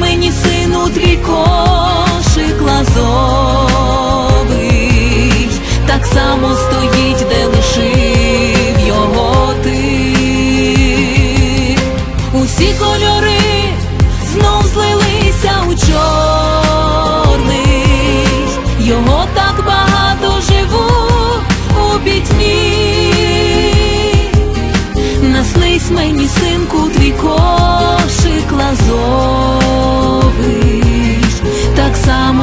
мені, сину, твій кошик лазовий, так само стоїть, де лишив його ти. Усі кольори знов злилися у чорний, його так багато живу у пітьмі. Наснись мені, синку, твій кошик